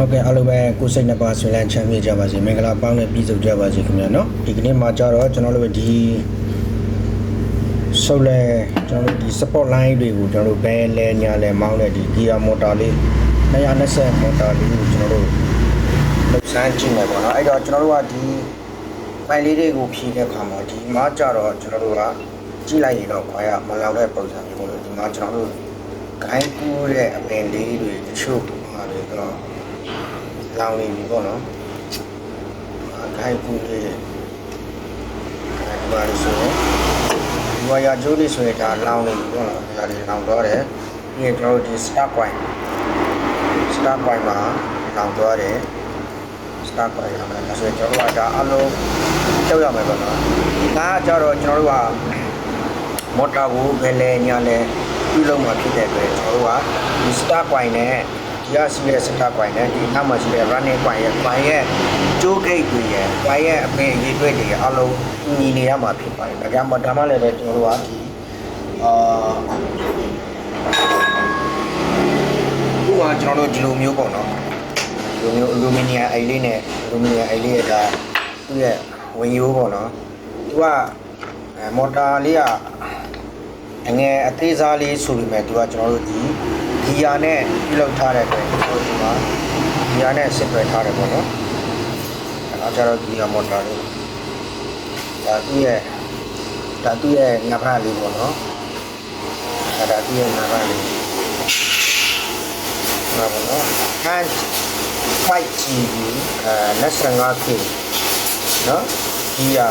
ဟုတ်ကဲ့အားလုံးပဲကိုယ်စိတ်နှစ်ပါးဆွေးလန်းချမ်းမြေ့ကြပါစေမင်္ဂလာပေါင်းနဲ့ပြည့်စုံကြပါစေခင်ဗျာနော်ဒီကနေ့မှာကြတော့ကျွန်တော်တို့ဒီဆုပ်လဲကျွန်တော်တို့ဒီ support line တွေကိုကျွန်တော်တို့ဘယ်လဲညာလဲမောင်းတဲ့ဒီ gear motor လေး220 motor လေးကိုကျွန်တော်တို့လှုပ်ဆန်းကြည့်မယ်ပေါ့နော်အဲ့တော့ကျွန်တော်တို့ကဒီဖိုင်လေးတွေကိုဖြည့်တဲ့အခါမှာဒီမှာကြတော့ကျွန်တော်တို့ကကြည့်လိုက်ရင်တော့ခွာရမလောက်တဲ့ပုံစံမျိုးလို့ဒီမှာကျွန်တော်တို့ဂိုင်းကူးတဲ့အပင်လေးတွေတချို့ဟာတွေတော့ လောင်နေပြီပေါ့နော်အခိုင်ပူလေးအဲဒီပါလို့ဆိုရင်ဒီဝါယာကျိုးလေးဆိုရင်ဒါလောင်နေပြီပေါ့နော်ဒါတွေလောင်တော့တယ်ပြီးရင်ကျွန်တော်တို့ဒီ start point start point မှာလောင်တော့တယ် start point ရမယ်ဒါဆိုရင်ကျွန်တော်တို့ကဒါအလုံးကြောက်ရမယ်ပေါ့နော်ဒါကကြတော့ကျွန်တော်တို့ကမော်တာကိုဘယ်လဲညာလဲပြုလုပ်မှာဖြစ်တဲ့အတွက်ကျွန်တော်တို့ကဒီ start point နဲ့ ဒီကရှိတဲ့ start point နဲ့ဒီနောက်မှာရှိတဲ့ running point ရဲ့ point ရဲ့ကျိုး gate တွေရဲ့ point ရဲ့အပင်အရေးတွေတွေရဲ့အလုံးညီနေရမှာဖြစ်ပါတယ်ဒါကြောင့်မဒါမှလည်းပဲကျွန်တော်တို့ကဒီအာခုကကျွန်တော်တို့ဒီလိုမျိုးပေါ့နော်ဒီလိုမျိုးအလူမီနီယံအိုင်လေးနဲ့အလူမီနီယံအိုင်လေးရဲ့ဒါသူ့ရဲ့ဝင်ရိုးပေါ့နော်သူကအဲမော်တာလေးကအငယ်အသေးစားလေးဆိုပေမဲ့သူကကျွန်တော်တို့ဒီ ဂီယာနဲ့ပြုလုပ်ထားတဲ့အတွက်ကျွန်တော်တို့ဒီမှာဂီယာနဲ့ဆက်သွယ်ထားတယ်ပေါ့နော်အဲတော့ကျတော့ဂီယာမော်တာလေးဒါသူ့ရဲ့ဒါသူ့ရဲ့ငါးဖက်လေးပေါ့နော်ဒါဒါသူ့ရဲ့ငါးဖက်လေးငါပေါ့နော် and 5 GB အဲလက်15 K နော်ဒီဟာ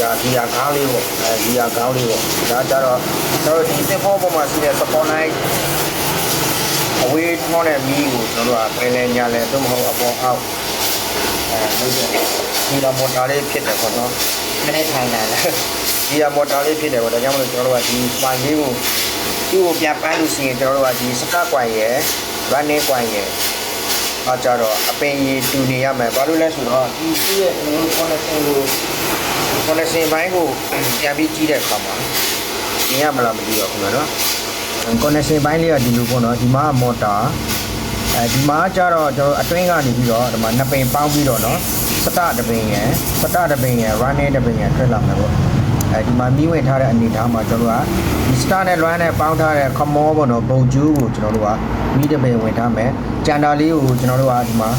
ဒါဒီဟာခေါင်းလေးပေါ့အဲဒီဟာခေါင်းလေးပေါ့ဒါကြတော့ကျွန်တော်တို့ဒီသင်ဖို့ပေါ်မှာရှိတဲ့ support line အဝေးထွန်းတဲ့မီးကိုကျွန်တော်တို့ကပယ်လဲညာလဲသို့မဟုတ်အပေါ်အောက်အဲလို့ဒီလာမော်တာလေးဖြစ်တယ်ပေါ့နော်နည်းနည်းထိုင်လာတယ်ဒီလာမော်တာလေးဖြစ်တယ်ပေါ့ဒါကြောင့်မလို့ကျွန်တော်တို့ကဒီပိုင်လေးကိုသူ့ကိုပြန်ပိုင်းလို့ရှိရင်ကျွန်တော်တို့ကဒီစကကွိုင်ရယ် running ကွိုင်ရယ်အားကြတော့အပင်ရည်တူနေရမယ်ဘာလို့လဲဆိုတော့ဒီသူ့ရဲ့ကျွန်တော်တို့ connection ကို connection ဘိုင်းကိုပြန်ပြီးကြည့်တဲ့အခါမှာမြင်ရမလားမသိတော့ဘူးနော် connection ဘိုင်းလေးကဒီလိုပေါ့နော်ဒီမှာက motor အဲဒီမှာကျတော့ကျွန်တော်အတွင်းကနေပြီးတော့ဒီမှာနှစ်ပင်ပေါင်းပြီးတော့နော်စတတပင်ရယ်စတတပင်ရယ် running တပင်ရယ်ထွက်လာမယ်ပေါ့အဲဒီမှာမြင်းဝင်ထားတဲ့အနေအထားမှာကျွန်တော်တို့ကဒီ star နဲ့ run နဲ့ပေါင်းထားတဲ့ခမောပေါ့နော်ဘုံကျူးကိုကျွန်တော်တို့ကမီးတပင်ဝင်ထားမယ်ကြန်တာလေးကိုကျွန်တော်တို့ကဒီမှာ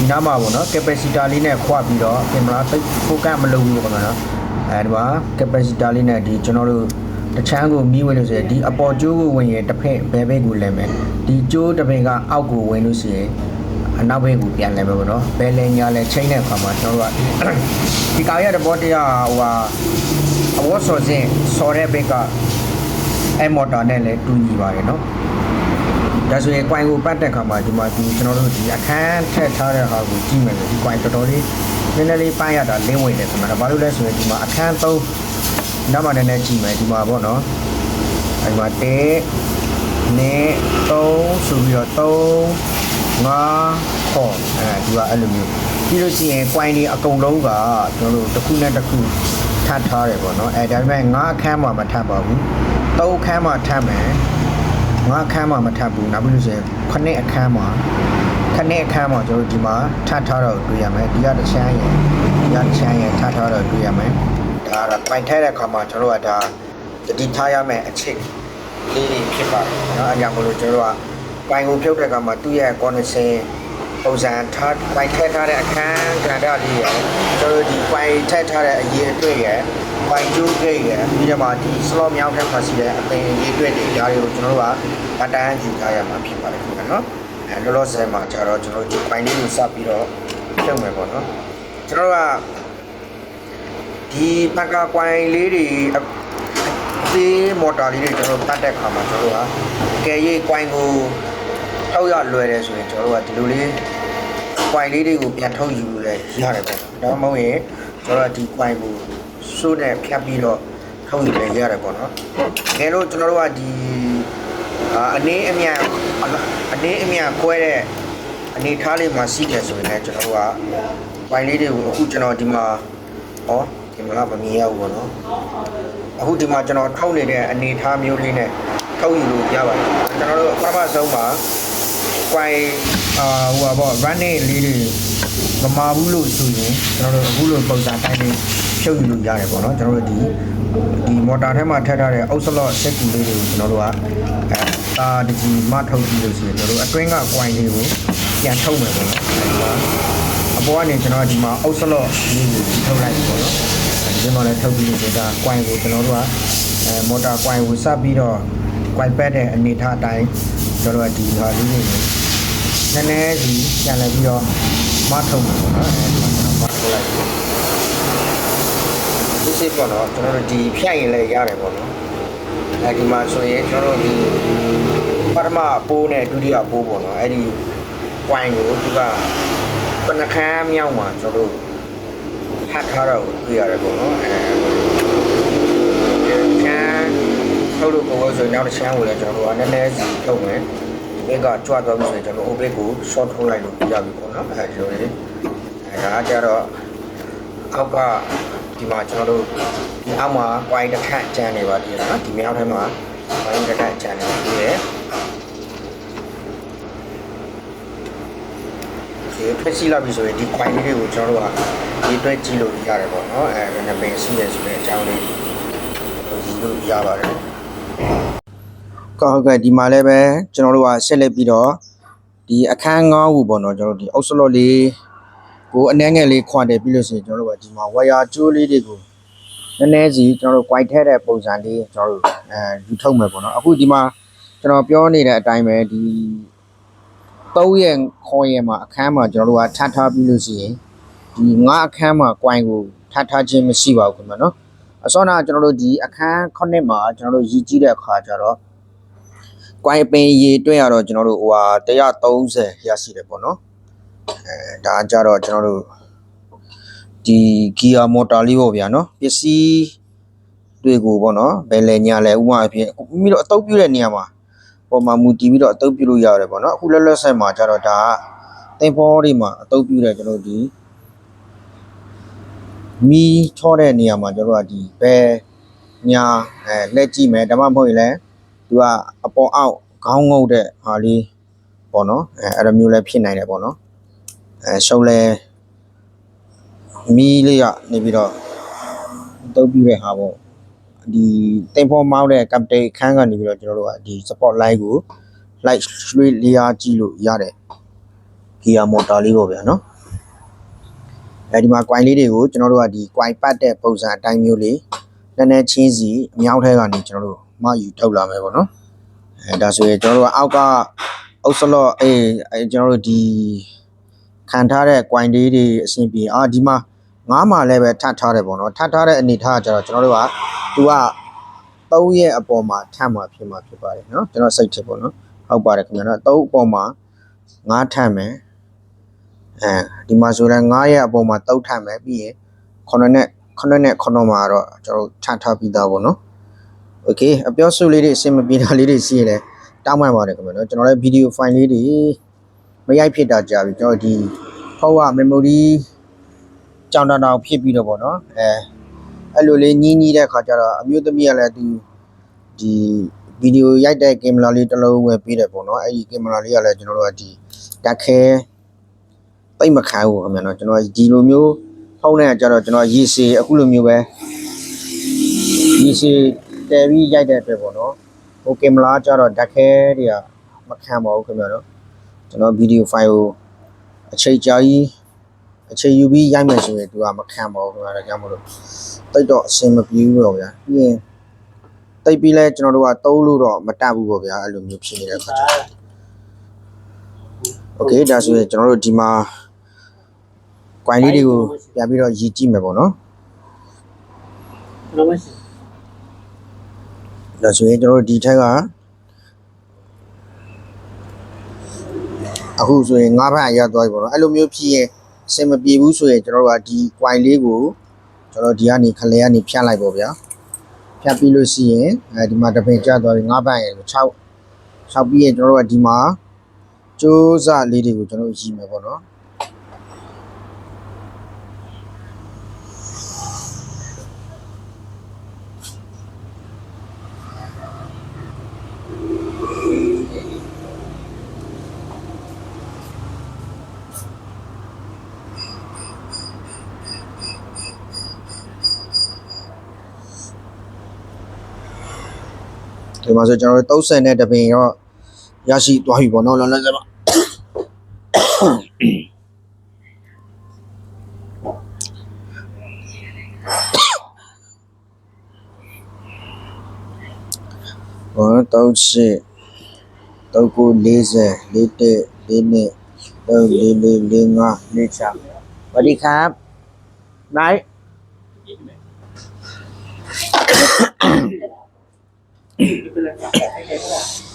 ဒီနားမှာပေါ့နော် capacitor လေးနဲ့ခွပြီးတော့ကင်မရာသိ focus မလုပ်ဘူးပေါ့နော်အဲဒီမှာ capacitor လေးနဲ့ဒီကျွန်တော်တို့တချမ်းကိုမီးဝင်လို့ဆိုရင်ဒီအပေါ်ကျိုးကိုဝင်ရင်တစ်ဖက်ဘယ်ဘက်ကိုလဲမယ်ဒီကျိုးတစ်ပင်ကအောက်ကိုဝင်လို့ရှိရင်အနောက်ဘက်ကိုပြန်လဲမယ်ပေါ့နော်ဘယ်လဲညာလဲချိန်တဲ့အခါမှာကျွန်တော်တို့ကဒီကာရတဲ့ဘောတရားဟိုဟာအဝတ်စော်စဉ်စော်တဲ့ဘက်ကအဲမော်တာနဲ့လည်းတူညီပါတယ်နော် ဒါဆိုရင် coin ကိုပတ်တဲ့ခါမှာဒီမှာဒီကျွန်တော်တို့ဒီအခန်းထည့်ထားတဲ့ဟာကိုကြည့်မယ်ဆိုဒီ coin တော်တော်လေးနည်းနည်းလေးပိုင်းရတာလင်းဝင်တယ်ဆိုတော့ဘာလို့လဲဆိုရင်ဒီမှာအခန်းသုံးနောက်မှနည်းနည်းကြည့်မယ်ဒီမှာပေါ့နော်အဲဒီမှာတဲနေ3ဆိုပြီးတော့3 5ခေါ်အဲဒီကအဲ့လိုမျိုးပြီးလို့ရှိရင် coin တွေအကုန်လုံးကကျွန်တော်တို့တစ်ခုနဲ့တစ်ခုထပ်ထားတယ်ပေါ့နော်အဲဒါပေမဲ့ငါးအခန်းမှာမထပ်ပါဘူး၃အခန်းမှာထပ်မယ် ငါးအခန်းမှာမထပ်ဘူးနောက်ပြီးလို့ရှိရင်ခုနှစ်အခန်းမှာခုနှစ်အခန်းမှာကျွန်တော်တို့ဒီမှာထပ်ထားတော့တွေ့ရမယ်ဒီကတစ်ချမ်းရယ်ဒီကတစ်ချမ်းရယ်ထပ်ထားတော့တွေ့ရမယ်ဒါကတော့ coin ထည့်တဲ့အခါမှာကျွန်တော်တို့ကဒါတတိထားရမယ်အချက်လေးတွေဖြစ်ပါတယ်เนาะအကြောင်းမလို့ကျွန်တော်တို့က ပိုင်ကိုဖြုတ်တဲ့အခါမှာသူ့ရဲ့ connection ပုံစံထားပိုင်ထည့်ထားတဲ့အခန်းကဏ္ဍလေးရယ်ကျွန်တော်တို့ဒီပိုင်ထည့်ထားတဲ့အရေးအတွေ့ရယ် ပိုင်ကျိုးဂိတ်ရယ်ပြီးတော့မှဒီ slot မြောက်ထက်မှာရှိတဲ့အပင်အရေးအတွေ့တွေဒါတွေကိုကျွန်တော်တို့ကဗတန်းယူထားရမှာဖြစ်ပါတယ်ခင်ဗျာနော်အဲလောလောဆယ်မှာကျတော့ကျွန်တော်တို့ဒီပိုင်လေးကိုစပြီးတော့ဖြုတ်မယ်ပေါ့နော်ကျွန်တော်တို့ကဒီပန်ကာကွိုင်လေးတွေအသေးမော်တာလေးတွေကျွန်တော်တို့တတ်တဲ့ခါမှာကျွန်တော်တို့ကကယ်ရေးကွိုင်ကိုထောက်ရလွယ်တယ်ဆိုရင်ကျွန်တော်တို့ကဒီလိုလေးကွိုင်လေးတွေကိုပြန်ထုတ်ယူလဲရတယ်ပေါ့။ဒါမှမဟုတ်ရင်ကျွန်တော်တို့ကဒီကွိုင်ကို စိုးနဲ့ဖြတ်ပြီးတော့ထုတ်ယူလဲရတယ်ပေါ့နော်။ငယ်လို့ကျွန်တော်တို့ကဒီအာအနေအမြအနေအမြကွဲတဲ့အနေထားလေးမှာစီးတယ်ဆိုရင်လည်းကျွန်တော်တို့ကကွိုင်လေးတွေကိုအခုကျွန်တော်ဒီမှာဟောဒီမှာမမြင်ရဘူးပေါ့နော်။အခုဒီမှာကျွန်တော်ထုတ်နေတဲ့အနေထားမျိုးလေးနဲ့ထုတ်ယူလို့ရပါတယ်ကျွန်တော်တို့ပထမဆုံးမှာကွိုင်အာဟိုပါပေါ့ running လေးတွေမမာဘူးလို့ဆိုရင်ကျွန်တော်တို့အခုလိုပုံစံတိုင်းလေး ဖြုတ်ယူလို့ရတယ်ပေါ့နော်ကျွန်တော်တို့ဒီဒီမော်တာထဲမှာထည့်ထားတဲ့ outslot စက်ကူလေးတွေကိုကျွန်တော်တို့ကအဲအာဒီကြီးမထုတ်ကြည့်လို့ရှိရင်ကျွန်တော်တို့အတွင်းကကွိုင်လေးကိုပြန်ထုတ်မယ်ပေါ့နော်အဲဒီမှာအပေါ်ကနေကျွန်တော်ဒီမှာ outslot လေးကိုထုတ်လိုက်ပြီပေါ့နော်ဒီမှာလည်းထုတ်ပြီးလို့ဆိုတာကွိုင်ကိုကျွန်တော်တို့ကအဲမော်တာကွိုင်ကိုစပ်ပြီးတော့ကွိုင်ပက်တဲ့အနေထားအတိုင်းကျွန်တော်တို့ကဒီဟာလေးလေးကိုနည်းနည်းစီပြန်လဲပြီးတော့မထုံမှာပေါ့နော်အဲဒီမှာကျွန်တော်မထုံလိုက် ပြီဒီစစ်ပေါ့နော်ကျွန်တော်တို့ဒီဖြတ်ရင်လည်းရတယ်ပေါ့နော်အဲဒီမှာဆိုရင်ကျွန်တော်တို့ဒီပထမပိုးနဲ့ဒုတိယပိုးပေါ့နော်အဲဒီ point ကိုသူကပနခမ်းမြောက်မှာကျွန်တော်တို့ဟတ်ထားတော့တွေ့ရတယ်ပေါ့နော်အဲခမ်းထုတ်လို့ကိုယ်ဆိုရင်နောက်တစ်ချမ်းကိုလည်းကျွန်တော်တို့ကနည်းနည်းစီထုတ်မယ်ဒီဘက်ကကြွသွားပြီဆိုရင်ကျွန်တော် OB ကို short ထုတ်လိုက်လို့ပြပြီပေါ့နော်အဲဆိုရင်အဲဒါကြတော့အောက်က ဒီမှာကျွန်တော်တို့ဒီအောက်မှာ wide တစ်ခန့်ကျန်နေပါသေးတယ်နော်ဒီမြောက်ထဲမှာ wide တစ်ခန့်ကျန်နေပါသေးတယ်ဒီထွက်စီလာပြီဆိုရင်ဒီ coin လေးတွေကိုကျွန်တော်တို့ကဒီအတွက်ကြည့်လို့ရတယ်ပေါ့နော်အဲနံပါတ်စီးရဆိုတဲ့အကြောင်းလေးဒီလိုရပါတယ်ကဟုတ်ကဲ့ဒီမှာလည်းပဲကျွန်တော်တို့ကဆက်လက်ပြီးတော့ဒီအခန်းငေါ့ဘူးပေါ့နော်ကျွန်တော်တို့ဒီအောက်ဆလော့လေး ကိုအနှဲငယ်လေးခွာတယ်ပြီးလို့ဆိုရင်ကျွန်တော်တို့ကဒီမှာဝါယာကျိုးလေးတွေကိုနည်းနည်းစီကျွန်တော်တို့ quite ထဲတဲ့ပုံစံလေးကျွန်တော်တို့အဲယူထုတ်မယ်ပေါ့နော်အခုဒီမှာကျွန်တော်ပြောနေတဲ့အတိုင်းပဲဒီ3ရက်ခေါ်ရက်မှာအခန်းမှာကျွန်တော်တို့ကထပ်ထားပြီးလို့ရှိရင်ဒီငါအခန်းမှာ quite ကိုထပ်ထားခြင်းမရှိပါဘူးခင်ဗျာနော်အစောနာကျွန်တော်တို့ဒီအခန်းခုနှစ်မှာကျွန်တော်တို့ရည်ကြီးတဲ့အခါကျတော့ကွိုင်ပင်ရေတွက်ရတော့ကျွန်တော်တို့ဟိုဟာ130ရရှိတယ်ပေါ့နော်အဲ ဒါကြတော့ကျွန်တော်တို့ဒီဂီယာမော်တာလေးပေါ့ဗျာနော်ပစ္စည်းတွေကိုပေါ့နော်ဘယ်လဲညာလဲဥပမာအဖြစ်မိတော့အတုပ်ပြတဲ့နေရာမှာပေါ်မှာမူတည်ပြီးတော့အတုပ်ပြလို့ရတယ်ပေါ့နော်အခုလက်လက်ဆက်မှာကြတော့ဒါကတင်ဖောတွေမှာအတုပ်ပြတဲ့ကျွန်တော်တို့ဒီမီးထောတဲ့နေရာမှာကျွန်တော်တို့ကဒီဘယ်ညာအဲလက်ကြည့်မယ်ဒါမှမဟုတ်ရင်လည်းသူကအပေါ်အောက်ခေါင်းငုတ်တဲ့ဟာလေးပေါ့နော်အဲအဲ့လိုမျိုးလည်းဖြစ်နိုင်တယ်ပေါ့နော် အဲရှုံးလဲမီးလေးကနေပြီးတော့တုပ်ပြတဲ့ဟာပေါ့ဒီတင်ဖောမောင်းတဲ့ကပ်တိတ်ခန်းကနေပြီးတော့ကျွန်တော်တို့ကဒီ support line ကို light ရွှေ့လေးအားကြည့်လို့ရတယ်ဂီယာမော်တာလေးပေါ့ဗျာနော်အဲဒီမှာ coin လေးတွေကိုကျွန်တော်တို့ကဒီ coin ပတ်တဲ့ပုံစံအတိုင်းမျိုးလေးနည်းနည်းချင်းစီအမြောက်ထဲကနေကျွန်တော်တို့မယူထုတ်လာမယ်ပေါ့နော်အဲဒါဆိုရင်ကျွန်တော်တို့ကအောက်ကအုပ်စလော့အေးအဲကျွန်တော်တို့ဒီ ခံထားတဲ့ coin လေးတွေအဆင်ပြေအာဒီမှာငါးမှာလည်းပဲထပ်ထားတယ်ပေါ့နော်ထပ်ထားတဲ့အနေထားကကျတော့ကျွန်တော်တို့ကသူက3ရက်အပေါ်မှာထပ်မှာဖြစ်မှာဖြစ်ပါတယ်နော်ကျွန်တော်စိတ်ထစ်ပေါ့နော်ဟုတ်ပါတယ်ခင်ဗျာနော်3အပေါ်မှာငါးထပ်မယ်အဲဒီမှာဆိုရင်9ရက်အပေါ်မှာ3ထပ်မယ်ပြီးရင်9နဲ့9နဲ့9မှာတော့ကျွန်တော်တို့ထပ်ထားပြီးသားပေါ့နော် โอเคအပြောစုလေးတွေအဆင်မပြေတာလေးတွေရှိရင်လည်းတောင်းပန်ပါတယ်ခင်ဗျာနော်ကျွန်တော်လည်းဗီဒီယိုဖိုင်လေးတွေ မရိုက်ဖြစ်တာကြာပြီကျွန်တော်ဒီဖုန်းက memory ကြောင်တောင်တောင်ဖြစ်ပြီးတော့ဗောနော်အဲအဲ့လိုလေးညင်းကြီးတဲ့ခါကျတော့အမျိုးသမီးကလည်းသူဒီဗီဒီယိုရိုက်တဲ့ကင်မရာလေးတစ်လုံးဝယ်ပေးတယ်ဗောနော်အဲ့ဒီကင်မရာလေးကလည်းကျွန်တော်တို့ကဒီတက်ခဲပိတ်မခံဘူးခင်ဗျာနော်ကျွန်တော်ဒီလိုမျိုးဖုန်းနဲ့ကျတော့ကျွန်တော်ရေစီအခုလိုမျိုးပဲဒီစီတယ်ပြီးရိုက်တဲ့အတွက်ပေါ့နော်ဟိုကင်မရာကျတော့ဓာတ်ခဲတွေကမခံပါဘူးခင်ဗျာတော့ ကျွန်တော်ဗီဒီယိုဖိုင်ကိုအချိန်ကြာကြီးအချိန်ယူပြီးရိုက်မယ်ဆိုရင်သူကမခံပါဘူးခင်ဗျာဒါကြောင့်မလို့တိတ်တော့အဆင်မပြေဘူးတော့ဗျာပြီးရင်တိတ်ပြီးလဲကျွန်တော်တို့ကတုံးလို့တော့မတတ်ဘူးပေါ့ဗျာအဲ့လိုမျိုးဖြစ်နေတဲ့ခါကျတော့ Okay ဒါဆိုရင်ကျွန်တော်တို့ဒီမှာ quantity တွေကိုပြန်ပြီးတော့ရည်ကြည့်မယ်ပေါ့နော်ဒါဆိုရင်ကျွန်တော်တို့ဒီထက်က အခုဆိုရင်ငါးဘက်အရသွားပြီပေါ့နော်အဲ့လိုမျိုးဖြစ်ရင်အဆင်မပြေဘူးဆိုရင်ကျွန်တော်တို့ကဒီ coin လေးကိုကျွန်တော်ဒီကနေခလဲကနေဖြတ်လိုက်ပေါ့ဗျာဖြတ်ပြီးလို့ရှိရင်အဲဒီမှာတစ်ပင်ကျသွားပြီငါးဘက်ရ6 6ပြီးရင်ကျွန်တော်တို့ကဒီမှာကျိုးစလေးတွေကိုကျွန်တော်တို့ရည်မယ်ပေါ့နော် ဒီမှာဆိုကျွန်တော်တို့30နဲ့တပင်ရောရရှိသွားပြီပေါ့နော်လောလောဆယ်မှာဘော38 3940 41 42 4445 46สวัสดีครับน ายအဲ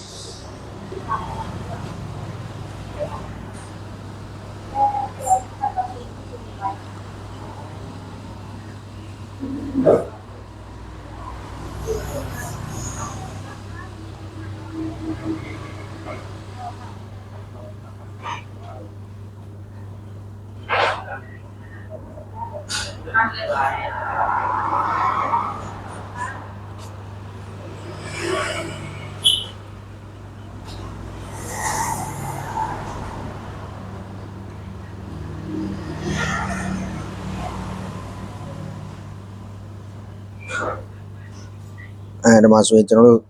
ဒီမှာဆိုရင်ကျွန်တော်တို့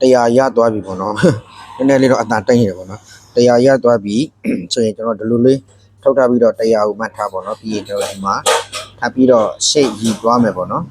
တရားရသွားပြီပေါ့နော်နည်းနည်းလေးတော့အတန်တိတ်နေတယ်ပေါ့နော်တရားရသွားပြီဆိုရင်ကျွန်တော်ဒီလိုလေးထုတ်ထားပြီးတော့တရားကိုမှတ်ထားပေါ့နော်ပြီးရင်ကျွန်တော်ဒီမှာထပ်ပြီးတော့ရှေ့ယူသွားမယ်ပေါ့နော်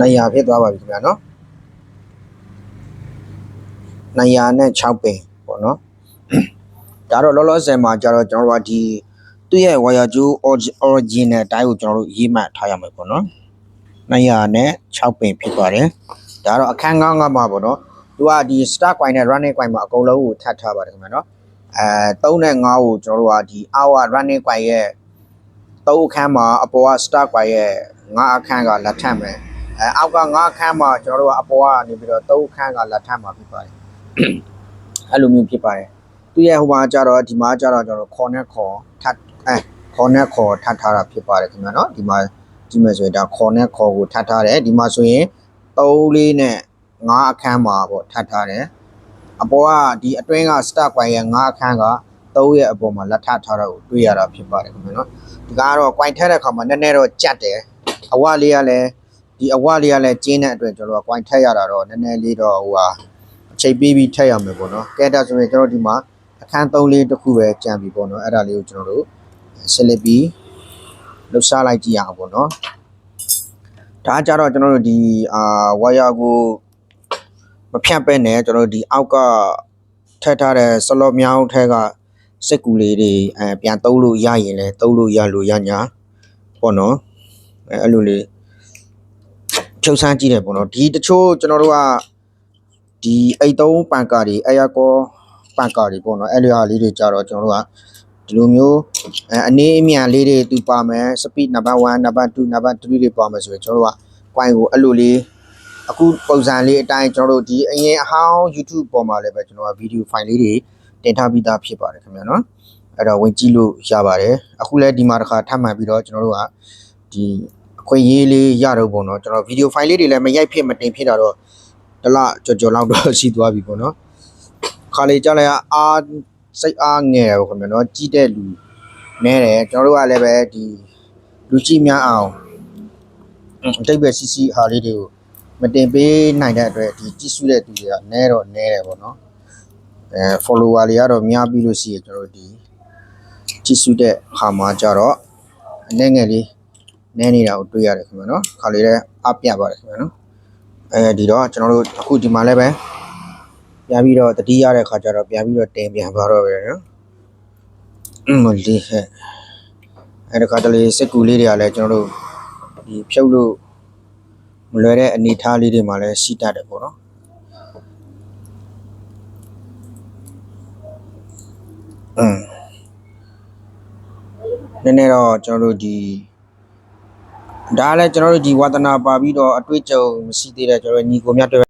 နိုင်ရဖြစ်သွားပါပြီခင်ဗျာနော်နိုင်ရနဲ့6ပင်ပေါ့နော်ဒါတော့လောလောဆယ်မှာကျတော့ကျွန်တော်တို့ကဒီသူ့ရဲ့ wire ကျိုး original တိုင်းကိုကျွန်တော်တို့ရေးမှတ်ထားရမယ်ပေါ့နော်နိုင်ရနဲ့6ပင်ဖြစ်သွားတယ်ဒါတော့အခန်း9ကမှာပေါ့နော်သူကဒီ start coin နဲ့ running coin မှာအကုန်လုံးကိုထပ်ထားပါတယ်ခင်ဗျာနော်အဲ3နဲ့5ကိုကျွန်တော်တို့ကဒီ hour running coin ရဲ့3အခန်းမှာအပေါ်က start coin ရဲ့5အခန်းကလက်ထပ်မယ် အဲအောက်က5အခန်းမှာကျွန်တော်တို့ကအပေါ်ကနေပြီးတော့3အခန်းကလက်ထပ်မှာဖြစ်ပါတယ်အဲ့လိုမျိုးဖြစ်ပါတယ်သူရဲ့ဟိုမှာကြတော့ဒီမှာကြတော့ကျွန်တော်ခေါ်နဲ့ခေါ်ထပ်အဲခေါ်နဲ့ခေါ်ထပ်ထားတာဖြစ်ပါတယ်ခင်ဗျာနော်ဒီမှာကြည့်မယ်ဆိုရင်ဒါခေါ်နဲ့ခေါ်ကိုထပ်ထားတယ်ဒီမှာဆိုရင်3လေးနဲ့5အခန်းမှာပေါ့ထပ်ထားတယ်အပေါ်ကဒီအတွင်းက start coin ရဲ့5အခန်းက3ရဲ့အပေါ်မှာလက်ထပ်ထားတာကိုတွေ့ရတာဖြစ်ပါတယ်ခင်ဗျာနော်ဒီကတော့ coin ထည့်တဲ့အခါမှာနည်းနည်းတော့ကြက်တယ်အဝလေးကလည်း ဒီအဝလေးကလည်းကျင်းတဲ့အတွက်ကျွန်တော်က coin ထည့်ရတာတော့နည်းနည်းလေးတော့ဟိုဟာအချိန်ပေးပြီးထည့်ရမယ်ပေါ့နော်ကဲဒါဆိုရင်ကျွန်တော်ဒီမှာအခန်း3လေးတစ်ခုပဲကြံပြီပေါ့နော်အဲ့ဒါလေးကိုကျွန်တော်တို့ဆက်လက်ပြီးလှုပ်ရှားလိုက်ကြည့်ရအောင်ပေါ့နော်ဒါကြတော့ကျွန်တော်တို့ဒီအာဝါယာကိုမဖြတ်ပဲနဲ့ကျွန်တော်တို့ဒီအောက်ကထည့်ထားတဲ့ဆလော့မြောင်းထဲကစက်ကူလေးတွေအဲပြန်သုံးလို့ရရင်လည်းသုံးလို့ရလို့ရညာပေါ့နော်အဲအဲ့လိုလေး ဖြုတ်ဆန်းကြည့်တယ်ပေါ့နော်ဒီတချို့ကျွန်တော်တို့ကဒီအိတ်သုံးပန်ကာတွေအဲယာကောပန်ကာတွေပေါ့နော်အဲ့လိုဟာလေးတွေကြတော့ကျွန်တော်တို့ကဒီလိုမျိုးအဲအနေအမြန်လေးတွေသူပါမယ် speed number 1 number 2 number 3တွေပါမယ်ဆိုရင်ကျွန်တော်တို့က coin ကိုအဲ့လိုလေးအခုပုံစံလေးအတိုင်းကျွန်တော်တို့ဒီအရင်အဟောင်း YouTube ပေါ်မှာလည်းပဲကျွန်တော်ကဗီဒီယိုဖိုင်လေးတွေတင်ထားပြီးသားဖြစ်ပါတယ်ခင်ဗျာနော်အဲ့တော့ဝင်ကြည့်လို့ရပါတယ်အခုလည်းဒီမှာတစ်ခါထပ်မှန်ပြီးတော့ကျွန်တော်တို့ကဒီအ ခွင့်အရေးလေးရတော့ပေါ့နော်ကျွန်တော်ဗီဒီယိုဖိုင်လေးတွေလည်းမရိုက်ဖြစ်မတင်ဖြစ်တာတော့တစ်လကြော်ကြော်လောက်တော့ရှိသွားပြီပေါ့နော်ခါလေးကြလိုက်အားစိတ်အားငယ်တယ်ပေါ့ခင်ဗျာနော်ကြီးတဲ့လူနဲတယ်ကျွန်တော်တို့ကလည်းပဲဒီလူကြီးများအောင်အတိတ်ပဲစီစီဟာလေးတွေကိုမတင်ပေးနိုင်တဲ့အတွက်ဒီကြည့်စုတဲ့သူတွေကနဲတော့နဲတယ်ပေါ့နော်အဲ follower တွေကတော့များပြီးလို့ရှိရင်ကျွန်တော်တို့ဒီကြည့်စုတဲ့ဟာမှာကြတော့အနေငယ်လေး နဲနေတာကိုတွေ့ရတယ်ခင်ဗျာနော်ခါလေးလည်းအပြပါတယ်ခင်ဗျာနော်အဲဒီတော့ကျွန်တော်တို့အခုဒီမှာလည်းပဲပြန်ပြီးတော့တတိရတဲ့ခါကျတော့ပြန်ပြီးတော့တင်ပြန်သွားတော့ပဲနော်အင်းမလေးဟဲ့အဲဒီခါတလေစက်ကူလေးတွေကလည်းကျွန်တော်တို့ဒီဖြုတ်လို့မလွယ်တဲ့အနေအထားလေးတွေမှာလည်းရှိတတ်တယ်ပေါ့နော်အင်းနည်းနည်းတော့ကျွန်တော်တို့ဒီ ဒါလည်းကျွန်တော်တို့ဒီဝါသနာပါပြီးတော့အတွေ့အကြုံမရှိသေးတဲ့ကျွန်တော်တို့ညီကိုမြတ်တွေ